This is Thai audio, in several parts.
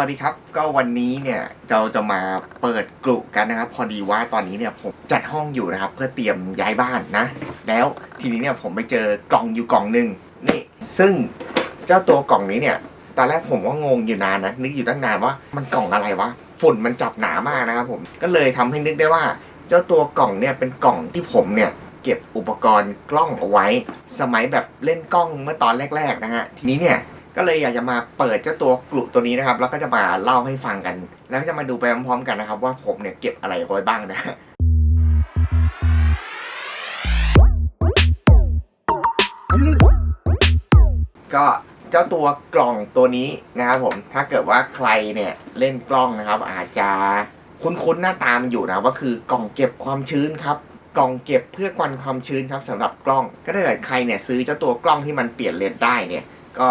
วัสดีครับ ก็วันนี้เนี่ยเราจะมาเปิดกลุ่กันนะครับ พอดีว่าตอนนี้เนี่ยผมจัดห้องอยู่นะครับ เพื่อเตรียมย้ายบ้านนะ แล้วทีนี้เนี่ยผมไปเจอกล่องอยู่กล่องหนึ่งนี่ซึ่งเจ้าตัวกล่องนี้เนี่ยตอนแรกผมก็งงอยู่นานนะนึกอยู่ตั้งนานว่ามันกล่องอะไรวะฝุ่นมันจับหนามากนะครับผมก็เลยทำให้นึกได้ว่า เจ้าตัวกล่องเนี่ยเป็นกล่องที่ผมเนี่ยเก็บอุปกรณ์กล้องเอาไว้ สมัยแบบเล่นกล้องเมื่อตอนแรก ๆ นะฮะทีนี้เนี่ย ก็เลยอยากจะมาเปิดเจ้าตัวกลุ่ตัวนี้นะครับ แล้วก็จะมาเล่าให้ฟังกัน แล้วก็จะมาดูไปพร้อมๆกันนะครับ ว่าผมเนี่ยเก็บอะไรไว้บ้างนะก็เจ้าตัวกล่องตัวนี้นะครับผมถ้าเกิดว่าใครเนี่ยเล่นกล้องนะครับ อาจจะคุ้นๆหน้าตามนอยู่นะว่าคือกล่องเก็บความชื้นครับกล่องเก็บเพื่อกันความชื้นครับสำหรับกล้อง ก็ถ้าเกิดใครเนี่ยซื้อเจ้าตัวกล้องที่มันเปลี่ยนเลนส์ได้เนี่ย ก็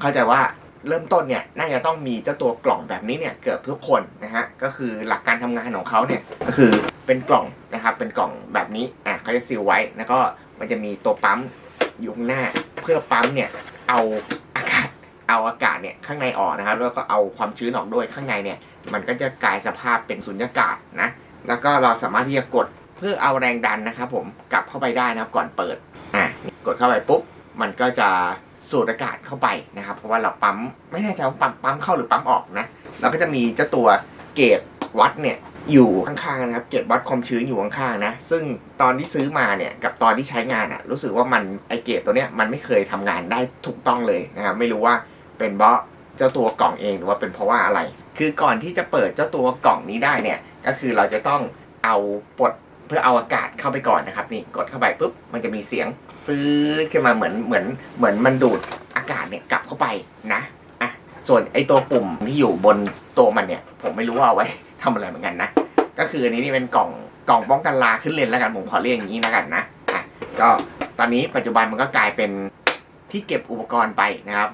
เข้าใจว่าเริ่มต้นเนี่ยน่าจะต้องมีเจ้าตัวกล่องแบบนี้เนี่ยเกือบทุกคนนะฮะก็คือหลักการทำงานของเขาเนี่ยก็คือเป็นกล่องนะครับเป็นกล่องแบบนี้อะเขาจะซีลไว้แล้วก็มันจะมีตัวปั๊มอยู่ข้างหน้า เพื่อปั๊มเนี่ยเอาอากาศเอาอากาศเนี่ยข้างในออกนะครับแล้วก็เอาความชื้นออกด้วยข้างในเนี่ยมันก็จะกลายสภาพเป็นสุญญากาศนะแล้วก็เราสามารถที่จะกดเพื่อเอาแรงดันนะครับผมกลับเข้าไปได้นะครับก่อนเปิดอะกดเข้าไปปุ๊บมันก็จะ สูดอากาศเข้าไปนะครับ เพราะว่าเราปั๊มไม่แน่ใจว่าปั๊มปั๊มเข้าหรือปั๊มออกนะเราก็จะมีเจ้าตัวเกจวัดเนี่ยอยู่ข้างๆนะครับเกจวัดความชื้นอยู่ข้างๆนะซึ่งตอนที่ซื้อมาเนี่ยกับตอนที่ใช้งานอะรู้สึกว่ามันไอเกจตัวเนี้ยมันไม่เคยทำงานได้ถูกต้องเลยนะครับไม่รู้ว่าเป็นเพราะเจ้าตัวกล่องเองหรือว่าเป็นเพราะว่าอะไร คือก่อนที่จะเปิดเจ้าตัวกล่องนี้ได้เนี่ยก็คือเราจะต้องเอาปลด เพื่อเอาอากาศเข้าไปก่อนนะครับ นี่กดเข้าไปปุ๊บมันจะมีเสียงฟื้นขึ้นมาเหมือนเหมือนเหมือนมันดูดอากาศเนี่ยกลับเข้าไปนะอะส่วนไอตัวปุ่มที่อยู่บนตัวมันเนี่ย ผมไม่รู้ว่าเอาไว้ทำอะไรเหมือนกันนะก็คืออันนี้นี่เป็นกล่องกล่องป้องกันลาขึ้นเลนแล้วกันผมขอเรียกอย่างนี้แล้วกันนะอะก็ตอนนี้ปัจจุบันมันก็กลายเป็นที่เก็บอุปกรณ์ไปนะครับ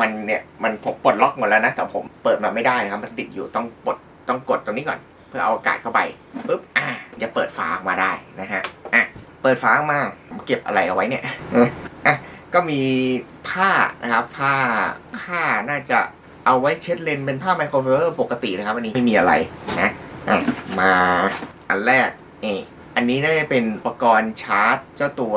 มันเนี่ยมันผมปลดล็อกหมดแล้วนะแต่ผมเปิดมาไม่ได้นะครับ มันติดอยู่ต้องปลดต้องกดตรงนี้ก่อน เพื่อเอาอากาศเข้าไปปุ๊บอะ จะเปิดฝาออกมาได้นะฮะอะเปิดฝาออกมาผมเก็บอะไรเอาไว้เนี่ยอะก็มีผ้านะครับ ผ้าผ้าน่าจะเอาไว้เช็ดเลนส์เป็นผ้าไมโครไฟเบอร์ปกตินะครับ อันนี้ไม่มีอะไรนะอะมาอันแรกนี่อันนี้น่าจะเป็นอุปกรณ์ชาร์จ เจ้าตัว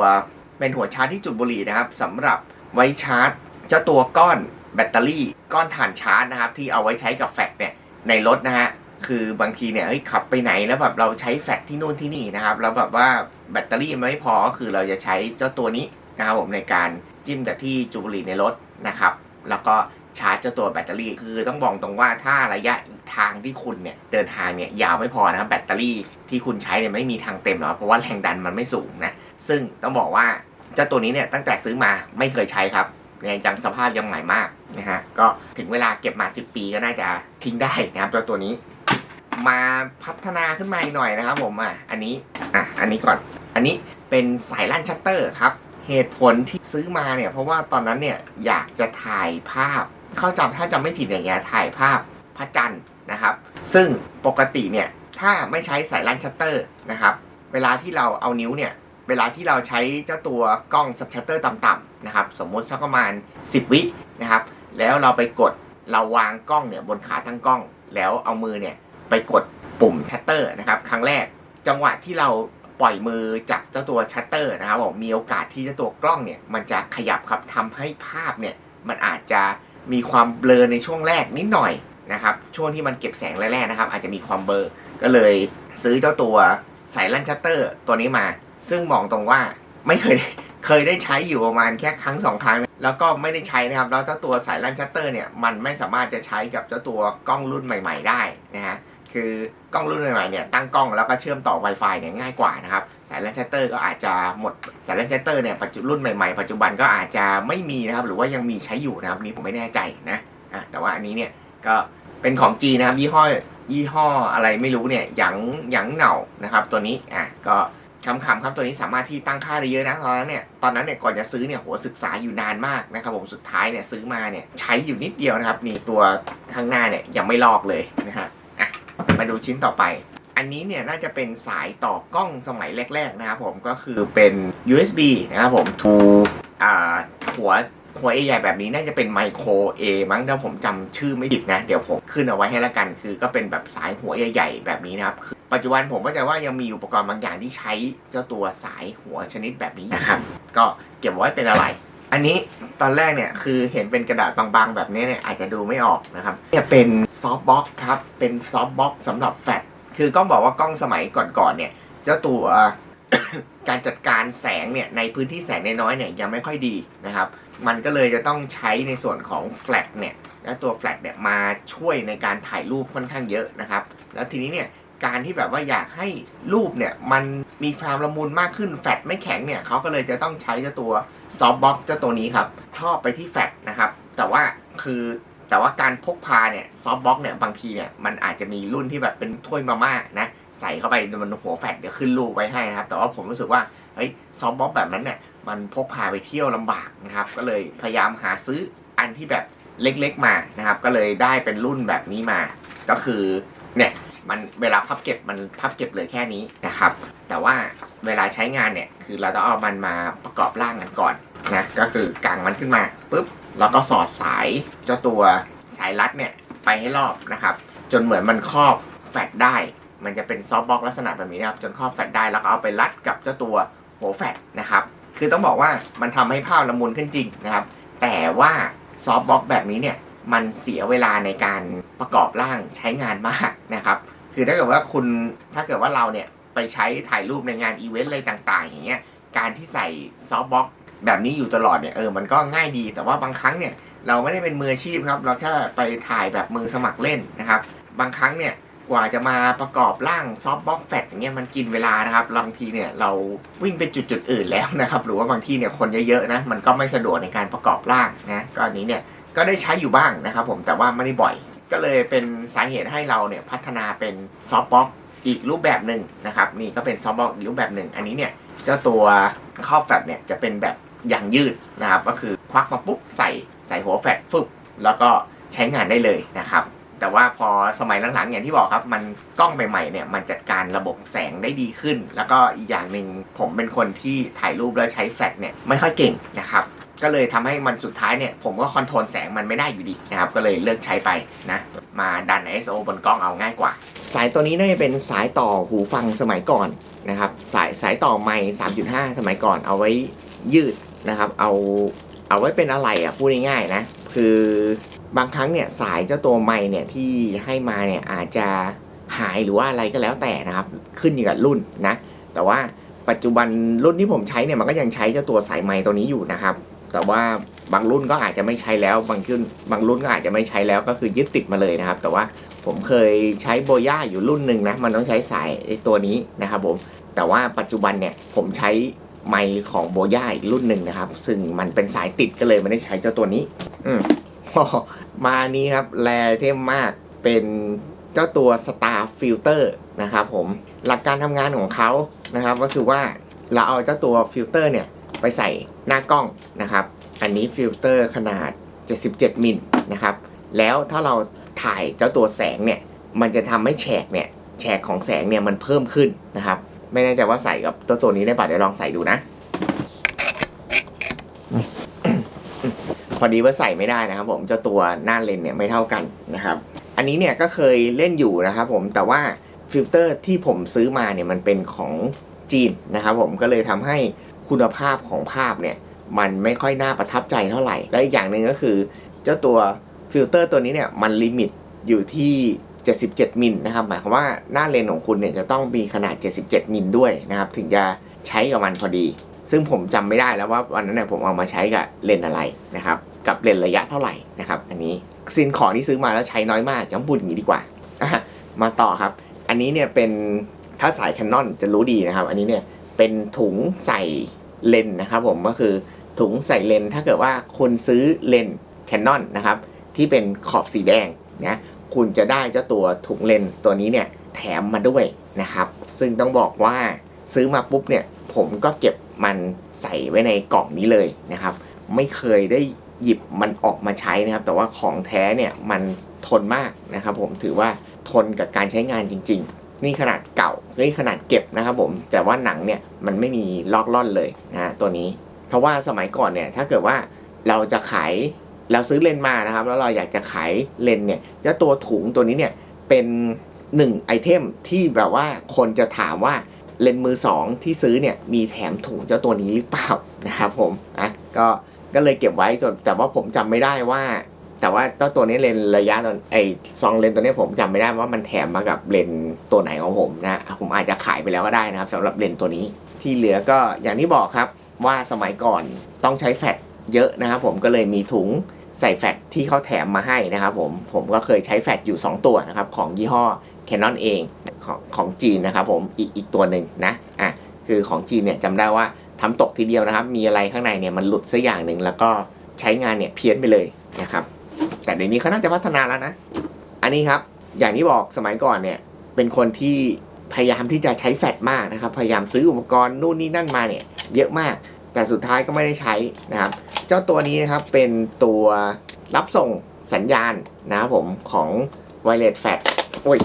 เป็นหัวชาร์จที่จุดบุหรี่นะครับสำหรับไว้ชาร์จ เจ้าตัวก้อนแบตเตอรี่ ก้อนถ่านชาร์จนะครับ ที่เอาไว้ใช้กับแฟลชเนี่ยในรถนะฮะ คือบางทีเนี่ยเฮ้ยขับไปไหนแล้วแบบเราใช้แฟลชที่นู่นที่นี่นะครับแล้วแบบว่าแบตเตอรี่ไม่พอก็คือเราจะใช้เจ้าตัวนี้นะครับผมในการจิ้มกับที่จูบบุหรี่ในรถนะครับ แล้วก็ชาร์จเจ้าตัวแบตเตอรี่ คือต้องบอกตรงว่าถ้าระยะทางที่คุณเนี่ยเดินทางเนี่ยยาวไม่พอนะครับแบตเตอรี่ที่คุณใช้เนี่ยไม่มีทางเต็มหรอกเพราะว่าแรงดันมันไม่สูงนะซึ่งต้องบอกว่าเจ้าตัวนี้เนี่ยตั้งแต่ซื้อมาไม่เคยใช้ครับยังยังสภาพยังใหม่มากนะฮะก็ถึงเวลาเก็บมา 10 ปีก็น่าจะทิ้งได้นะครับเจ้าตัวนี้ มาพัฒนาขึ้นมาอีกหน่อยนะครับผมอะอันนี้อะอันนี้ก่อนอันนี้เป็นสายลั่นชัตเตอร์ครับ เหตุผลที่ซื้อมาเนี่ย เพราะว่าตอนนั้นเนี่ยอยากจะถ่ายภาพ เข้าจำถ้าจำไม่ผิดเนี่ยอยากถ่ายภาพพระจันทร์นะครับ ซึ่งปกติเนี่ยถ้าไม่ใช้สายลั่นชัตเตอร์นะครับเวลาที่เราเอานิ้วเนี่ยเวลาที่เราใช้เจ้าตัวกล้องซับชัตเตอร์ต่ำๆนะครับ สมมติสักประมาณ 10 วินะครับ แล้วเราไปกดเราวางกล้องเนี่ยบนขาตั้งกล้อง แล้วเอามือเนี่ย ไปกดปุ่มชัตเตอร์นะครับ ครั้งแรกจังหวะที่เราปล่อยมือจากเจ้าตัวชัตเตอร์นะครับผมมีโอกาสที่เจ้าตัวกล้องเนี่ย มันจะขยับครับทำให้ภาพเนี่ย มันอาจจะมีความเบลอในช่วงแรกนิดหน่อยนะครับ ช่วงที่มันเก็บแสงแรกๆนะครับ อาจจะมีความเบลอก็เลยซื้อเจ้าตัวสายลั่นชัตเตอร์ตัวนี้มา ซึ่งมองตรงว่าไม่เคยเคยได้ใช้อยู่ประมาณแค่ครั้งสองครั้ง แล้วก็ไม่ได้ใช้นะครับ แล้วเจ้าตัวสายลั่นชัตเตอร์เนี่ยมันไม่สามารถจะใช้กับเจ้าตัวกล้องรุ่นใหม่ ๆ ได้นะฮะ คือกล้องรุ่นใหม่ๆเนี่ยตั้งกล้องแล้วก็เชื่อมต่อ Wi-Fi เนี่ยง่ายกว่านะครับสายแลนชัตเตอร์ก็อาจจะหมดสายแลนชัตเตอร์เนี่ยปัจจุรุ่นใหม่ๆปัจจุบันก็อาจจะไม่มีนะครับหรือว่ายังมีใช้อยู่นะครับนี่ผมไม่แน่ใจนะอะแต่ว่าอันนี้เนี่ยก็เป็นของจีนะครับยี่ห้อยี่ห้ออะไรไม่รู้เนี่ยหยางหยางเหน่านะครับตัวนี้อะก็คำๆครับตัวนี้สามารถที่ตั้งค่าได้เยอะนะตอนนั้นเนี่ยตอนนั้นเนี่ยก่อนจะซื้อเนี่ยโหศึกษาอยู่นานมากนะครับผมสุดท้ายเนี่ยซื้อมาเนี่ยใช้อยู่นิดเดียวนะครับนี่ตัวข้างหน้าเนี่ยยังไม่ลอกเลยนะฮะ มาดูชิ้นต่อไป อันนี้เนี่ยน่าจะเป็นสายต่อกล้องสมัยแรก ๆ นะครับผมก็คือเป็น USB นะครับผม to หัวหัวใหญ่แบบนี้น่าจะเป็นไมโครเอมั้งถ้าผมจำชื่อไม่ผิดนะ เดี๋ยวผมขึ้นเอาไว้ให้ละกัน คือก็เป็นแบบสายหัวใหญ่ ๆ แบบนี้นะครับ ปัจจุบันผมก็จะว่ายังมีอุปกรณ์บางอย่างที่ใช้เจ้าตัวสายหัวชนิดแบบนี้นะครับ ก็เก็บไว้เป็นอะไร อันนี้ตอนแรกเนี่ยคือเห็นเป็นกระดาษบางๆ แบบนี้เนี่ยอาจจะดูไม่ออกนะครับเนี่ยเป็นซอฟต์บ็อกครับ เป็นซอฟต์บ็อกสำหรับแฟลชคือกล้องบอกว่ากล้องสมัยก่อนๆเนี่ยเจ้าตัวการจัดการแสงเนี่ยในพื้นที่แสงน้อยๆเนี่ยยังไม่ค่อยดีนะครับ มันก็เลยจะต้องใช้ในส่วนของแฟลชเนี่ยและตัวแฟลชเนี่ยมาช่วยในการถ่ายรูปค่อนข้างเยอะนะครับ แล้วทีนี้เนี่ย การที่แบบว่าอยากให้รูปเนี่ยมันมีความละมุนมากขึ้นแฟลชไม่แข็งเนี่ยเขาก็เลยจะต้องใช้เจ้าตัวซอฟบ็อกเจ้าตัวนี้ครับครอบไปที่แฟลชนะครับ แต่ว่าคือแต่ว่าการพกพาเนี่ยซอฟบ็อกเนี่ยบางทีเนี่ยมันอาจจะมีรุ่นที่แบบเป็นถ้วยมาม่านะใส่เข้าไปบนหัวแฟลชเดี๋ยวขึ้นรูปไว้ให้นะครับ แต่ว่าผมรู้สึกว่าเฮ้ยซอฟบ็อกแบบนั้นเนี่ยมันพกพาไปเที่ยวลำบากนะครับ ก็เลยพยายามหาซื้ออันที่แบบเล็กๆมานะครับ ก็เลยได้เป็นรุ่นแบบนี้มา ก็คือเนี่ย มันเวลาพับเก็บมันพับเก็บเลยแค่นี้นะครับ แต่ว่าเวลาใช้งานเนี่ยคือเราต้องเอามันมาประกอบร่างกันก่อนนะก็คือกางมันขึ้นมาปุ๊บแล้วก็สอดสายเจ้าตัวสายรัดเนี่ยไปให้รอบนะครับ จนเหมือนมันครอบแฟลชได้ มันจะเป็นซอฟต์บ็อกลักษณะแบบนี้นะครับ จนครอบแฟลชได้แล้วก็เอาไปรัดกับเจ้าตัวหัวแฟลชนะครับ คือต้องบอกว่ามันทำให้ภาพละมุนขึ้นจริงนะครับ แต่ว่าซอฟต์บ็อกแบบนี้เนี่ยมันเสียเวลาในการประกอบร่างใช้งานมากนะครับ คือถ้าเกิดว่าคุณถ้าเกิดว่าเราเนี่ยไปใช้ถ่ายรูปในงานอีเวนต์อะไรต่างๆ อย่างเงี้ยการที่ใส่ซอฟต์บ็อกแบบนี้อยู่ตลอดเนี่ยเออมันก็ง่ายดีแต่ว่าบางครั้งเนี่ยเราไม่ได้เป็นมืออาชีพครับ เราแค่ไปถ่ายแบบมือสมัครเล่นนะครับ บางครั้งเนี่ยกว่าจะมาประกอบร่างซอฟต์บ็อกแฟตอย่างเงี้ยมันกินเวลานะครับบางทีเนี่ยเราวิ่งไปจุดๆอื่นแล้วนะครับ หรือว่าบางทีเนี่ยคนเยอะๆนะมันก็ไม่สะดวกในการประกอบร่างนะก็อันนี้เนี่ยก็ได้ใช้อยู่บ้างนะครับผมแต่ว่าไม่ได้บ่อย ก็เลยเป็นสาเหตุให้เราเนี่ยพัฒนาเป็นซอฟต์บ็อกอีกรูปแบบหนึ่งนะครับนี่ก็เป็นซอฟต์บ็อกอีกรูปแบบหนึ่งอันนี้เนี่ยเจ้าตัวครอแฟตเนี่ยจะเป็นแบบยางยืดนะครับก็คือควักมาปุ๊บใส่ใส่หัวแฟตฟึบแล้วก็ใช้งานได้เลยนะครับแต่ว่าพอสมัยหลังๆอย่างที่บอกครับ มันกล้องใหม่ๆเนี่ยมันจัดการระบบแสงได้ดีขึ้น แล้วก็อีกอย่างหนึ่งผมเป็นคนที่ถ่ายรูปแล้วใช้แฟลชเนี่ยไม่ค่อยเก่งนะครับ ก็เลยทำให้มันสุดท้ายเนี่ยผมก็คอนโทรลแสงมันไม่ได้อยู่ดีนะครับก็เลยเลิกใช้ไปนะมาดัน ISO บนกล้องเอาง่ายกว่า สายตัวนี้น่าจะเป็นสายต่อหูฟังสมัยก่อนนะครับสายสายต่อไมค์3.5 สมัยก่อนเอาไว้ยืดนะครับเอาเอาไว้เป็นอะไรอะพูดง่ายๆนะคือบางครั้งเนี่ยสายเจ้าตัวไมค์เนี่ยที่ให้มาเนี่ยอาจจะหายหรือว่าอะไรก็แล้วแต่นะครับขึ้นอยู่กับรุ่นนะแต่ว่าปัจจุบันรุ่นที่ผมใช้เนี่ยมันก็ยังใช้เจ้าตัวสายไมค์ตัวนี้อยู่นะครับ แต่ว่าบางรุ่นก็อาจจะไม่ใช้แล้ว บางรุ่นบางรุ่นก็อาจจะไม่ใช้แล้วก็คือยึดติดมาเลยนะครับ แต่ว่าผมเคยใช้โบย่าอยู่รุ่นหนึ่งนะมันต้องใช้สายตัวนี้นะครับผมแต่ว่าปัจจุบันเนี่ยผมใช้ไมค์ของโบย่าอีกรุ่นหนึ่งนะครับ ซึ่งมันเป็นสายติดก็เลยไม่ได้ใช้เจ้าตัวนี้ อืมมานี้ครับแรเทมมากเป็นเจ้าตัว Star Filter นะครับผมหลักการทำงานของเขานะครับ ก็คือว่าเราเอาเจ้าตัวฟิลเตอร์เนี่ย ไปใส่หน้ากล้องนะครับ อันนี้ฟิลเตอร์ขนาด 77 มิลนะครับ แล้วถ้าเราถ่ายเจ้าตัวแสงเนี่ย มันจะทำให้แฉกเนี่ย แฉกของแสงเนี่ยมันเพิ่มขึ้นนะครับ ไม่แน่ใจว่าใส่กับตัวตัวนี้ได้ป่ะเดี๋ยวลองใส่ดูนะ พอดีว่าใส่ไม่ได้นะครับ ผมเจ้าตัวหน้าเลนส์เนี่ยไม่เท่ากันนะครับ อันนี้เนี่ยก็เคยเล่นอยู่นะครับ ผมแต่ว่าฟิลเตอร์ที่ผมซื้อมาเนี่ยมันเป็นของจีนนะครับ ผมก็เลยทำให้ คุณภาพของภาพเนี่ยมันไม่ค่อยน่าประทับใจเท่าไหร่ และอีกอย่างหนึ่งก็คือ เจ้าตัวฟิลเตอร์ตัวนี้เนี่ยมันลิมิตอยู่ที่ 77 มิลนะครับ หมายความว่าหน้าเลนส์ของคุณเนี่ยจะต้องมีขนาด 77 มิลด้วยนะครับ ถึงจะใช้กับมันพอดี ซึ่งผมจำไม่ได้แล้วว่าวันนั้นเนี่ยผมเอามาใช้กับเลนส์อะไรนะครับ กับเลนส์ระยะเท่าไหร่นะครับ อันนี้ซินของที่ซื้อมาแล้วใช้น้อยมากย้ำพูดอย่างนี้ดีกว่า มาต่อครับ อันนี้เนี่ยเป็นถ้าสายแคนนอนจะรู้ดีนะครับ อันนี้เนี่ย เป็นถุงใส่เลนนะครับผมก็คือถุงใส่เลนถ้าเกิดว่าคุณซื้อเลนแคนนอนนะครับที่เป็นขอบสีแดงนะคุณจะได้เจ้าตัวถุงเลนตัวนี้เนี่ยแถมมาด้วยนะครับ ซึ่งต้องบอกว่าซื้อมาปุ๊บเนี่ยผมก็เก็บมันใส่ไว้ในกล่องนี้เลยนะครับ ไม่เคยได้หยิบมันออกมาใช้นะครับ แต่ว่าของแท้เนี่ยมันทนมากนะครับ ผมถือว่าทนกับการใช้งานจริง นี่ขนาดเก่านี่ขนาดเก็บนะครับผม แต่ว่าหนังเนี่ยมันไม่มีลอกล่อนเลยนะตัวนี้ เพราะว่าสมัยก่อนเนี่ยถ้าเกิดว่าเราจะขายเราซื้อเลนส์มานะครับ แล้วเราอยากจะขายเลนส์เนี่ยเจ้าตัวถุงตัวนี้เนี่ยเป็นหนึ่งไอเทมที่แบบว่าคนจะถามว่าเลนมือสองที่ซื้อเนี่ยมีแถมถุงเจ้าตัวนี้หรือเปล่านะครับผมอะก็ก็เลยเก็บไว้จนแต่ว่าผมจำไม่ได้ว่า แต่ว่าเจ้าตัวนี้เลนระยะตอนไอซองเลนตัวนี้ผมจำไม่ได้ว่ามันแถมมากับเลนตัวไหนของผมนะผมอาจจะขายไปแล้วก็ได้นะครับสำหรับเลนตัวนี้ ที่เหลือก็อย่างที่บอกครับว่าสมัยก่อนต้องใช้แฟลชเยอะนะครับผมก็เลยมีถุงใส่แฟลชที่เขาแถมมาให้นะครับผมผมก็เคยใช้แฟลชอยู่ 2 ตัวนะครับของยี่ห้อ Canon เองของของจีนนะครับผมอีกอีกตัวหนึ่งนะอะคือของจีนเนี่ยจำได้ว่าทำตกทีเดียวนะครับ มีอะไรข้างในเนี่ยมันหลุดสักอย่างหนึ่งแล้วก็ใช้งานเนี่ยเพี้ยนไปเลยนะครับ แต่เดี๋ยวนี้เขาน่าจะพัฒนาแล้วนะ อันนี้ครับ อย่างที่บอกสมัยก่อนเนี่ย เป็นคนที่พยายามที่จะใช้แฟลชมากนะครับ พยายามซื้ออุปกรณ์นู่นนี่นั่นมาเนี่ย เยอะมาก แต่สุดท้ายก็ไม่ได้ใช้นะครับ เจ้าตัวนี้นะครับเป็นตัวรับส่งสัญญาณนะครับผมของ Wireless Flash โอ้ย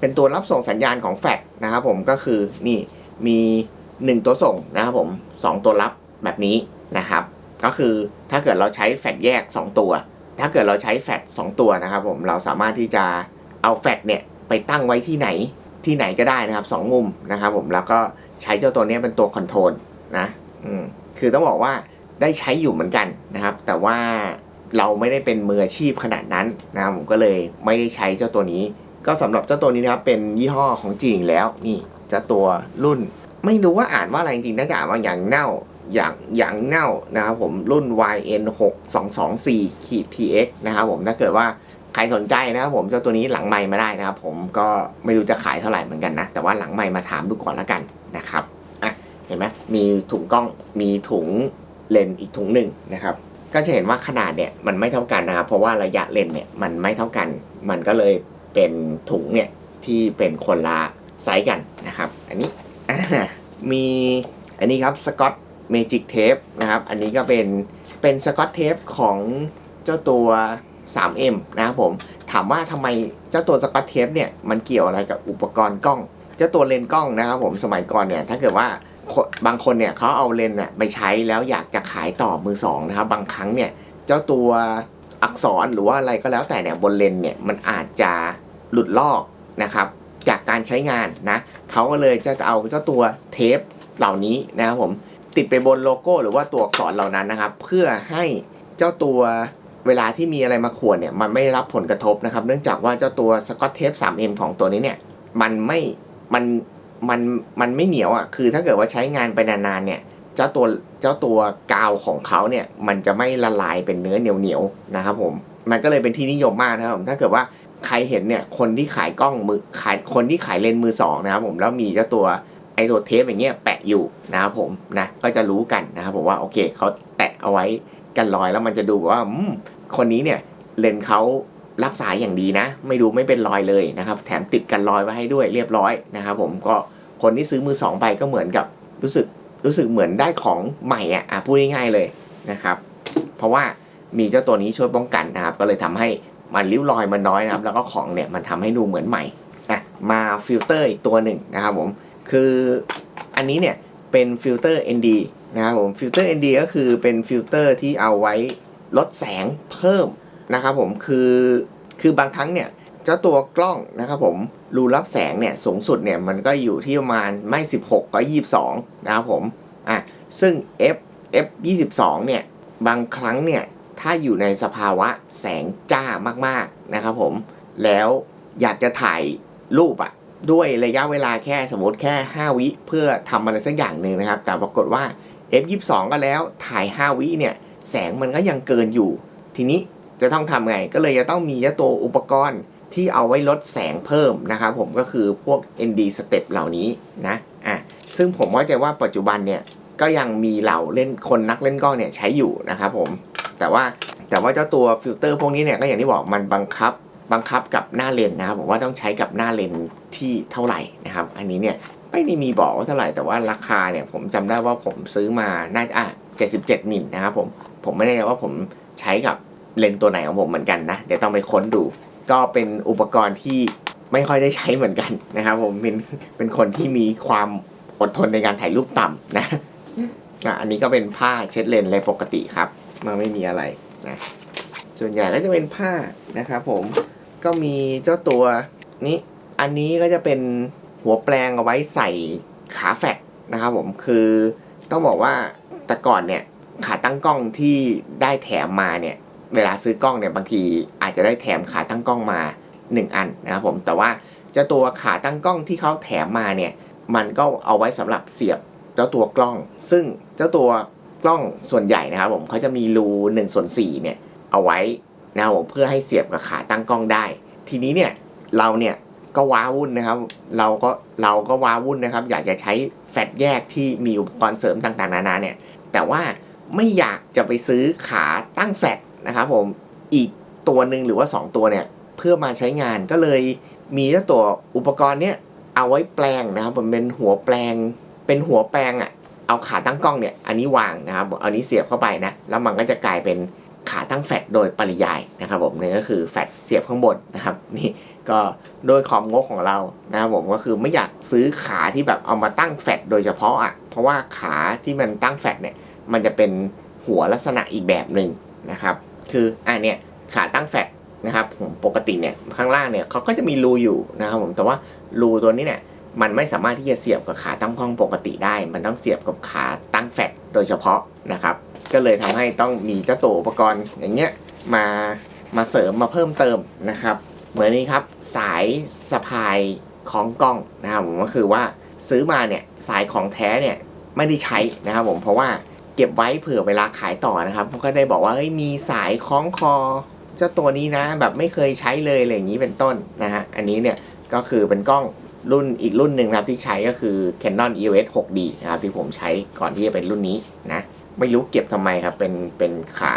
เป็นตัวรับส่งสัญญาณของแฟลชนะครับผมก็คือนี่มี 1 ตัวส่งนะครับผม 2 ตัวรับแบบนี้นะครับ ก็คือถ้าเกิดเราใช้แฟลชแยก 2 ตัว ถ้าเกิดเราใช้แฟลช2ตัวนะครับผมเราสามารถที่จะเอาแฟลชเนี่ยไปตั้งไว้ที่ไหนที่ไหนก็ได้นะครับสองมุมนะครับผมแล้วก็ใช้เจ้าตัวนี้เป็นตัวคอนโทรลนะอืมคือต้องบอกว่าได้ใช้อยู่เหมือนกันนะครับ แต่ว่าเราไม่ได้เป็นมืออาชีพขนาดนั้นนะครับผมก็เลยไม่ได้ใช้เจ้าตัวนี้ ก็สำหรับเจ้าตัวนี้นะครับเป็นยี่ห้อของจีนแล้วนี่เจ้าตัวรุ่น ไม่รู้ว่าอ่านว่าอะไรจริงๆน่าจะอ่านว่าอย่างเน่า อย่างอย่างเน่านะครับผมรุ่น YN 6 2 2 4ขีด TX นะครับผมถ้าเกิดว่าใครสนใจนะครับผมเจ้าตัวนี้หลังไมค์มาได้นะครับผมก็ไม่รู้จะขายเท่าไหร่เหมือนกันนะ แต่ว่าหลังไมค์มาถามดูก่อนละกันนะครับอะเห็นไหมมีถุงกล้องมีถุงเลนส์อีกถุงหนึ่งนะครับ ก็จะเห็นว่าขนาดเนี่ยมันไม่เท่ากันนะครับเพราะว่าระยะเลนส์เนี่ยมันไม่เท่ากัน มันก็เลยเป็นถุงเนี่ยที่เป็นคนละไซส์กันนะครับ อันนี้มีอันนี้ครับสกอต เมจิกเทปนะครับ อันนี้ก็เป็นเป็นสกอตเทปของเจ้าตัว 3M นะครับผม ถามว่าทำไมเจ้าตัวสกอตเทปเนี่ยมันเกี่ยวอะไรกับอุปกรณ์กล้อง เจ้าตัวเลนกล้องนะครับผมสมัยก่อนเนี่ยถ้าเกิดว่าบางคนเนี่ยเขาเอาเลนส์น่ะไปใช้แล้วอยากจะขายต่อมือสองนะครับ บางครั้งเนี่ยเจ้าตัวอักษรหรือว่าอะไรก็แล้วแต่เนี่ยบนเลนเนี่ยมันอาจจะหลุดลอกนะครับ จากการใช้งานนะเขาก็เลยจะเอาเจ้าตัวเทปเหล่านี้นะครับผม ติดไปบนโลโก้หรือว่าตัวอักษรเหล่านั้นนะครับ เพื่อให้เจ้าตัวเวลาที่มีอะไรมาขวนเนี่ยมันไม่รับผลกระทบนะครับ เนื่องจากว่าเจ้าตัวสกอตเทป 3M ของตัวนี้เนี่ยมันไม่มันมันมันไม่เหนียวอะคือถ้าเกิดว่าใช้งานไปนานๆเนี่ยเจ้าตัวเจ้าตัวกาวของเขาเนี่ยมันจะไม่ละลายเป็นเนื้อเหนียวๆนะครับผมมันก็เลยเป็นที่นิยมมากนะครับผมถ้าเกิดว่าใครเห็นเนี่ยคนที่ขายกล้องมือขายคนที่ขายเลนส์มือสองนะครับผมแล้วมีเจ้าตัว อตัวเทปอย่างเงี้ยแปะอยู่นะครับผมนะก็จะรู้กันนะครับผมว่าโอเคเขาแปะเอาไว้กันรอยแล้วมันจะดูว่าคนนี้เนี่ยเลนเขารักษาอย่างดีนะ ไม่ดูไม่เป็นรอยเลยนะครับ แถมติดกันรอยไว้ให้ด้วยเรียบร้อยนะครับผมก็คนที่ซื้อมือสองไปก็เหมือนกับรู้สึกรู้สึกเหมือนได้ของใหม่อะพูดง่ายๆเลยนะครับ เพราะว่ามีเจ้าตัวนี้ช่วยป้องกันนะครับ ก็เลยทำให้มันริ้วรอยมันน้อยนะครับ แล้วก็ของเนี่ยมันทำให้ดูเหมือนใหม่อะมาฟิลเตอร์อีกตัวหนึ่งนะครับผม คืออันนี้เนี่ยเป็นฟิลเตอร์ ND นะครับผมฟิลเตอร์ ND ก็คือเป็นฟิลเตอร์ที่เอาไว้ลดแสงเพิ่มนะครับผมคือคือบางครั้งเนี่ยเจ้าตัวกล้องนะครับผมรูรับแสงเนี่ยสูงสุดเนี่ยมันก็อยู่ที่ประมาณไม่ 16 ก็ 22 นะครับผมอะซึ่ง f f 22เนี่ยบางครั้งเนี่ยถ้าอยู่ในสภาวะแสงจ้ามากๆนะครับผมแล้วอยากจะถ่ายรูปอะ ด้วยระยะเวลาแค่สมมติแค่ 5 วิเพื่อทำอะไรสักอย่างหนึ่งนะครับ แต่ปรากฏว่า f 22 ก็แล้วถ่าย 5 วิเนี่ย แสงมันก็ยังเกินอยู่ ทีนี้จะต้องทำไง ก็เลยจะต้องมีตัวอุปกรณ์ที่เอาไว้ลดแสงเพิ่มนะครับผมก็คือพวก ND step เหล่านี้นะอะซึ่งผมว่าใจว่าปัจจุบันเนี่ยก็ยังมีเหล่าเล่นคนนักเล่นกล้องเนี่ยใช้อยู่นะครับผมแต่ว่าแต่ว่าเจ้าตัวฟิลเตอร์พวกนี้เนี่ยก็อย่างที่บอกมันบังคับ บังคับกับหน้าเลนนะครับผมว่าต้องใช้กับหน้าเลนที่เท่าไหร่นะครับ อันนี้เนี่ยไม่ได้มีบอกว่าเท่าไหร่แต่ว่าราคาเนี่ยผมจำได้ว่าผมซื้อมาน่าจะอะ77มิลนะครับผมผมไม่แน่ใจว่าผมใช้กับเลนตัวไหนของผมเหมือนกันนะเดี๋ยวต้องไปค้นดู ก็เป็นอุปกรณ์ที่ไม่ค่อยได้ใช้เหมือนกันนะครับ ผมเป็นเป็นคนที่มีความอดทนในการถ่ายรูปต่ำนะอันนี้ก็เป็นผ้าเช็ดเลนเลยปกติครับมาไม่มีอะไรนะส่วนใหญ่ก็จะเป็นผ้านะครับผม ก็มีเจ้าตัวนี้อันนี้ก็จะเป็นหัวแปลงเอาไว้ใส่ขาแฟกนะครับผมคือต้องบอกว่าแต่ก่อนเนี่ยขาตั้งกล้องที่ได้แถมมาเนี่ยเวลาซื้อกล้องเนี่ยบางทีอาจจะได้แถมขาตั้งกล้องมา 1 อันนะครับผมแต่ว่าเจ้าตัวขาตั้งกล้องที่เขาแถมมาเนี่ยมันก็เอาไว้สำหรับเสียบเจ้าตัวกล้อง ซึ่งเจ้าตัวกล้องส่วนใหญ่นะครับผมเขาจะมีรู1ส่วน4เนี่ยเอาไว้ นะครับผมเพื่อให้เสียบกับขาตั้งกล้องได้ ทีนี้เนี่ยเราเนี่ยก็ว้าวุ่นนะครับ เราก็เราก็ว้าวุ่นนะครับ อยากจะใช้แฟลชแยกที่มีอุปกรณ์เสริมต่างๆนานาเนี่ย แต่ว่าไม่อยากจะไปซื้อขาตั้งแฟลชนะครับผมอีกตัวหนึ่งหรือว่า 2 ตัวเนี่ยเพื่อมาใช้งานก็เลยมีตัวอุปกรณ์เนี่ยเอาไว้แปลงนะครับผมเป็นหัวแปลง เป็นหัวแปลงอะ่ะเอาขาตั้งกล้องเนี่ยอันนี้วางนะครับเอานี้เสียบเข้าไปนะแล้วมันก็จะกลายเป็น ขาตั้งแฟลชโดยปริยายนะครับผมนี่ก็คือแฟลชเสียบข้างบนนะครับนี่ก็โดยความงกของเรานะครับผมก็คือไม่อยากซื้อขาที่แบบเอามาตั้งแฟลชโดยเฉพาะอะเพราะว่าขาที่มันตั้งแฟลชเนี่ยมันจะเป็นหัวลักษณะอีกแบบหนึ่งนะครับคืออันเนี้ยขาตั้งแฟลชนะครับผมปกติเนี่ยข้างล่างเนี่ยเขาก็จะมีรูอยู่นะครับผมแต่ว่ารูตัวนี้เนี่ย มันไม่สามารถที่จะเสียบกับขาตั้งกล้องปกติได้ มันต้องเสียบกับขาตั้งแฟลชโดยเฉพาะนะครับ ก็เลยทำให้ต้องมีเจ้าตัวอุปกรณ์อย่างเงี้ยมามาเสริมมาเพิ่มเติมนะครับ เหมือนนี้ครับสายสะพายของกล้องนะครับผมก็คือว่าซื้อมาเนี่ยสายของแท้เนี่ยไม่ได้ใช้นะครับผมเพราะว่าเก็บไว้เผื่อเวลาขายต่อนะครับเขาก็ได้บอกว่าเฮ้ยมีสายคล้องคอเจ้าตัวนี้นะแบบไม่เคยใช้เลยอะไรอย่างนี้เป็นต้นนะฮะอันนี้เนี่ยก็คือเป็นกล้อง รุ่นอีกรุ่นหนึ่งนะครับที่ใช้ก็คือ Canon EOS 6D นะครับที่ผมใช้ก่อนที่จะเป็นรุ่นนี้นะไม่รู้เก็บทำไมครับ เป็นเป็นขา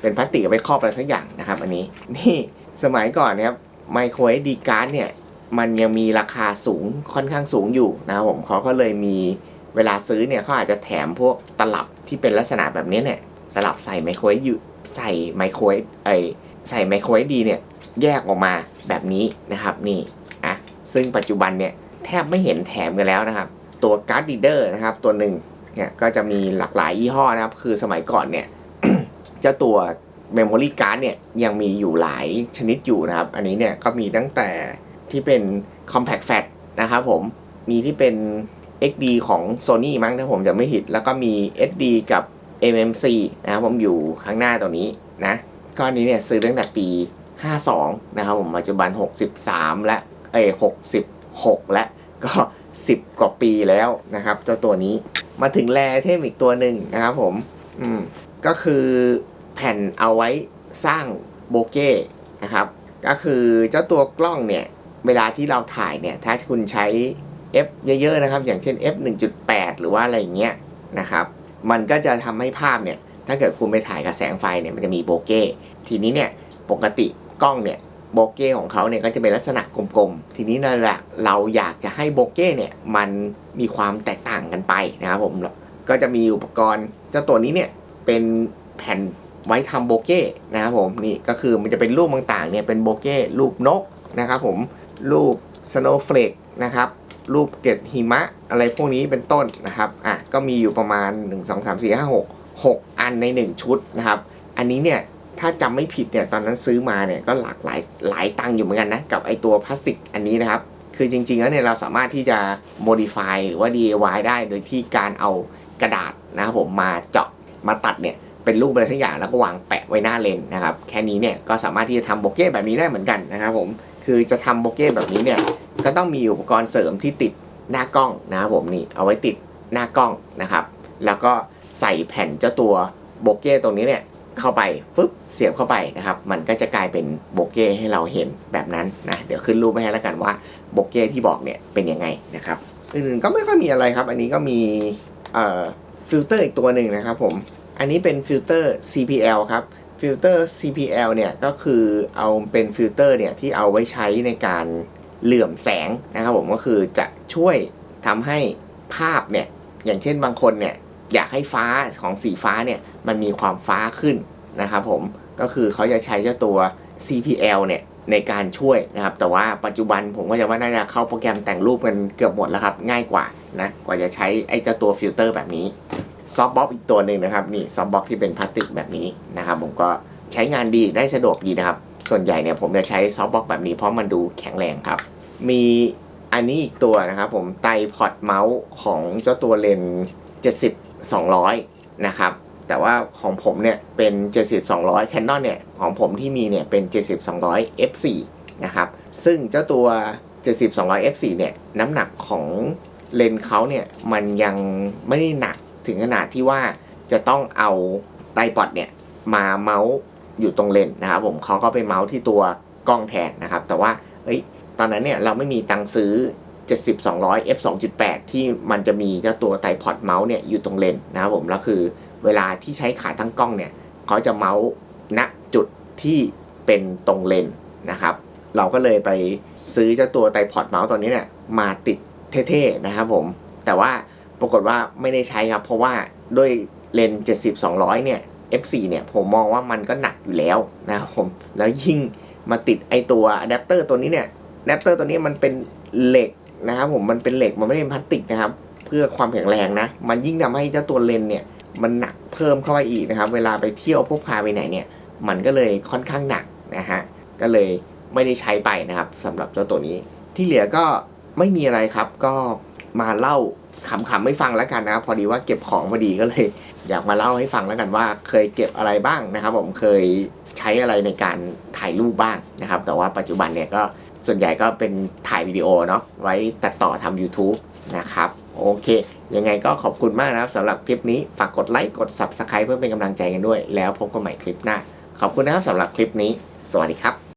เป็นพลาสติกเอาไปครอบอะไรสักอย่างนะครับ อันนี้นี่สมัยก่อนนะครับไมโคร SD card เนี่ย มันยังมีราคาสูงค่อนข้างสูงอยู่นะครับผมเขาก็เลยมีเวลาซื้อเนี่ยเขาอาจจะแถมพวกตลับที่เป็นลักษณะแบบนี้เนี่ย ตลับใส่ไมโครเอยู่ใส่ไมโครเวฟไอใส่ไมโครเวฟดีเนี่ยแยกออกมาแบบนี้นะครับนี่ ซึ่งปัจจุบันเนี่ยแทบไม่เห็นแถมกันแล้วนะครับ ตัวการ์ดดีเดอร์นะครับ ตัวหนึ่งเนี่ยก็จะมีหลากหลายยี่ห้อนะครับ คือสมัยก่อนเนี่ยเจ้าตัวเมมโมรี่การ์ดเนี่ยยังมีอยู่หลายชนิดอยู่นะครับ อันนี้เนี่ยก็มีตั้งแต่ที่เป็น Compact Fat นะครับผมมีที่เป็น XD ของ Sony มั้งถ้าผมจะไม่ผิด แล้วก็มี SD กับ MMC นะครับผมอยู่ข้างหน้าตัวนี้นะก้อนนี้เนี่ยซื้อตั้งแต่ปี 52 นะครับผมปัจจุบัน 63 และ เอ้ย66และก็10กว่าปีแล้วนะครับเจ้าตัวนี้มาถึงแรเทมอีกตัวหนึ่งนะครับผมอืมก็คือแผ่นเอาไว้สร้างโบเก้นะครับ ก็คือเจ้าตัวกล้องเนี่ย เวลาที่เราถ่ายเนี่ย ถ้าคุณใช้ F เยอะๆนะครับ อย่างเช่น F 1.8 หรือว่าอะไรอย่างเงี้ยนะครับ มันก็จะทำให้ภาพเนี่ย ถ้าเกิดคุณไปถ่ายกับแสงไฟเนี่ย มันจะมีโบเก้ ทีนี้เนี่ย ปกติกล้องเนี่ย โบเก้ของเขาเนี่ยก็จะเป็นลักษณะกลมๆ ทีนี้นั่นแหละเราอยากจะให้โบเก้เนี่ยมันมีความแตกต่างกันไปนะครับผมก็จะมีอุปกรณ์เจ้าตัวนี้เนี่ยเป็นแผ่นไว้ทำโบเก้นะครับผมนี่ก็คือมันจะเป็นรูปต่างๆเนี่ยเป็นโบเก้รูปนกนะครับผมรูปสโนว์เฟลกนะครับรูปเกล็ดหิมะอะไรพวกนี้เป็นต้นนะครับอะก็มีอยู่ประมาณ 1 2 3 4 5 6 6 อันใน 1 ชุดนะครับ อันนี้เนี่ย ถ้าจำไม่ผิดเนี่ยตอนนั้นซื้อมาเนี่ยก็หลากหลายหลายตังค์อยู่เหมือนกันนะกับไอตัวพลาสติกอันนี้นะครับ คือจริงๆแล้วเนี่ยเราสามารถที่จะ modify หรือว่า DIY ได้โดยที่การเอากระดาษนะครับผมมาเจาะมาตัดเนี่ยเป็นรูปอะไรทั้งอย่างแล้วก็วางแปะไว้หน้าเลนนะครับแค่นี้เนี่ยก็สามารถที่จะทำโบเก้แบบนี้ได้เหมือนกันนะครับผมคือจะทำโบเก้แบบนี้เนี่ยก็ต้องมีอุปกรณ์เสริมที่ติดหน้ากล้องนะครับผมนี่เอาไว้ติดหน้ากล้องนะครับ แล้วก็ใส่แผ่นเจ้าตัวโบเก้ตรงนี้เนี่ย เข้าไปฟึบเสียบเข้าไปนะครับ มันก็จะกลายเป็นโบเก้ให้เราเห็นแบบนั้นนะเดี๋ยวขึ้นรูปไปให้แล้วกันว่าโบเก้ที่บอกเนี่ยเป็นยังไงนะครับอื่นๆก็ไม่ค่อยมีอะไรครับ อันนี้ก็มีเอ่อฟิลเตอร์อีกตัวหนึ่งนะครับผมอันนี้เป็นฟิลเตอร์ CPL ครับฟิลเตอร์ CPL เนี่ยก็คือเอาเป็นฟิลเตอร์เนี่ยที่เอาไว้ใช้ในการเหลื่อมแสงนะครับผมก็คือจะช่วยทำให้ภาพเนี่ยอย่างเช่นบางคนเนี่ย อยากให้ฟ้าของสีฟ้าเนี่ยมันมีความฟ้าขึ้นนะครับผมก็คือเขาจะใช้เจ้าตัว CPL เนี่ยในการช่วยนะครับ แต่ว่าปัจจุบันผมก็จะว่าน่าจะเข้าโปรแกรมแต่งรูปกันเกือบหมดแล้วครับ ง่ายกว่านะกว่าจะใช้ไอ้เจ้าตัวฟิลเตอร์แบบนี้ซอฟต์บ็อกอีกตัวหนึ่งนะครับนี่ซอฟต์บ็อกที่เป็นพลาสติกแบบนี้นะครับ ผมก็ใช้งานดีได้สะดวกดีนะครับ ส่วนใหญ่เนี่ยผมจะใช้ซอฟต์บ็อกแบบนี้เพราะมันดูแข็งแรงครับ มีอันนี้อีกตัวนะครับ ผมไตพอดเมาส์ของเจ้าตัวเลน70 200 นะครับ แต่ว่าของผมเนี่ยเป็น 70 200 Canon เนี่ยของผมที่มีเนี่ยเป็น 70 200 f4 นะครับ ซึ่งเจ้าตัว 70 200 f4 เนี่ยน้ำหนักของเลนส์เขาเนี่ยมันยังไม่ได้หนักถึงขนาดที่ว่าจะต้องเอาไตปอดเนี่ยมาเมาส์อยู่ตรงเลนส์นะครับผมเขาก็ไปเมาส์ที่ตัวกล้องแทนนะครับ แต่ว่าเอ้ยตอนนั้นเนี่ยเราไม่มีตังค์ซื้อ 70 200 f 2.8ที่มันจะมีเจ้าตัวไตรพอดเมาส์เนี่ยอยู่ตรงเลนนะครับผมแล้วคือเวลาที่ใช้ขาตั้งกล้องเนี่ยเขาจะเมาส์ณจุดที่เป็นตรงเลนนะครับ เราก็เลยไปซื้อเจ้าตัวไตรพอดเมาส์ตัวนี้เนี่ยมาติดเท่ๆนะครับผมแต่ว่าปรากฏว่าไม่ได้ใช้ครับ เพราะว่าด้วยเลน 70 200 เนี่ย f4 เนี่ยผมมองว่ามันก็หนักอยู่แล้วนะครับผมแล้วยิ่งมาติดไอตัวอะแดปเตอร์ตัวนี้เนี่ยอะแดปเตอร์ตัวนี้มันเป็นเหล็ก นะครับผมมันเป็นเหล็กมันไม่ได้เป็นพลาสติกนะครับ เพื่อความแข็งแรงนะ มันยิ่งทำให้เจ้าตัวเลนเนี่ยมันหนักเพิ่มเข้าไปอีกนะครับ เวลาไปเที่ยวพกพาไปไหนเนี่ย มันก็เลยค่อนข้างหนักนะฮะก็เลยไม่ได้ใช้ไปนะครับสำหรับเจ้าตัวนี้ ที่เหลือก็ไม่มีอะไรครับ ก็มาเล่าขำๆไม่ฟังแล้วกันนะครับ พอดีว่าเก็บของพอดีก็เลย อยากมาเล่าให้ฟังแล้วกันว่า เคยเก็บอะไรบ้างนะครับ ผมเคยใช้อะไรในการถ่ายรูปบ้างนะครับ แต่ว่าปัจจุบันเนี่ยก็ ส่วนใหญ่ก็เป็นถ่ายวิดีโอเนาะไว้ตัดต่อทำ YouTube นะครับ โอเค ยังไงก็ขอบคุณมากนะครับสำหรับคลิปนี้ ฝากกดไลค์กด Subscribe เพื่อเป็นกำลังใจกันด้วย แล้วพบกันใหม่คลิปหน้า ขอบคุณนะครับสำหรับคลิปนี้ สวัสดีครับ